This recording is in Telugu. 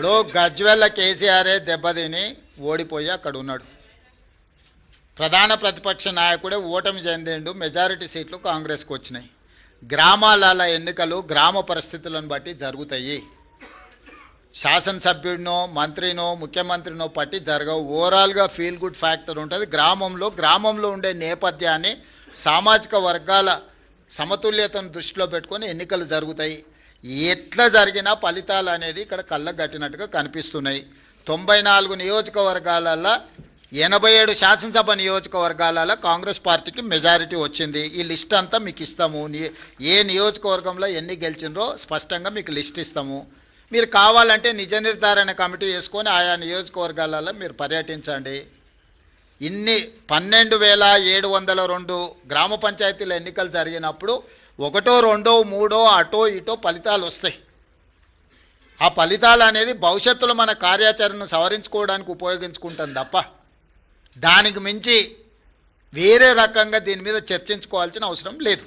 ఇప్పుడు గజ్వెల్ల కేసీఆరే దెబ్బతిని ఓడిపోయి అక్కడ ఉన్నాడు. ప్రధాన ప్రతిపక్ష నాయకుడే ఓటమి చెందిండు మెజారిటీ సీట్లు కాంగ్రెస్కి వచ్చినాయి. గ్రామాల ఎన్నికలు గ్రామ పరిస్థితులను బట్టి జరుగుతాయి. శాసనసభ్యుడినో మంత్రినో ముఖ్యమంత్రినో పట్టి జరగవు. ఓవరాల్గా ఫీల్ గుడ్ ఫ్యాక్టర్ ఉంటుంది. గ్రామంలో గ్రామంలో ఉండే నేపథ్యాన్ని సామాజిక వర్గాల సమతుల్యతను దృష్టిలో పెట్టుకొని ఎన్నికలు జరుగుతాయి. ఎట్లా జరిగినా ఫలితాలు అనేది ఇక్కడ కళ్ళకు కట్టినట్టుగా కనిపిస్తున్నాయి. తొంభై నాలుగు నియోజకవర్గాలలో ఎనభై ఏడు శాసనసభ నియోజకవర్గాలలో కాంగ్రెస్ పార్టీకి మెజారిటీ వచ్చింది. ఈ లిస్ట్ అంతా మీకు ఇస్తాము. ఏ నియోజకవర్గంలో ఎన్ని గెలిచిందో స్పష్టంగా మీకు లిస్ట్ ఇస్తాము. మీరు కావాలంటే నిజ నిర్ధారణ కమిటీ వేసుకొని ఆయా నియోజకవర్గాలలో మీరు పర్యటించండి. ఇన్ని పన్నెండు వేల ఏడు వందల రెండు గ్రామ పంచాయతీల ఎన్నికలు జరిగినప్పుడు ఒకటో రెండో మూడో అటో ఇటో ఫలితాలు వస్తాయి ఆ ఫలితాలు అనేది భవిష్యత్తులో మన కార్యాచరణను సవరించుకోవడానికి ఉపయోగించుకుంటాం తప్ప దానికి మించి వేరే రకంగా దీని మీద చర్చించుకోవాల్సిన అవసరం లేదు.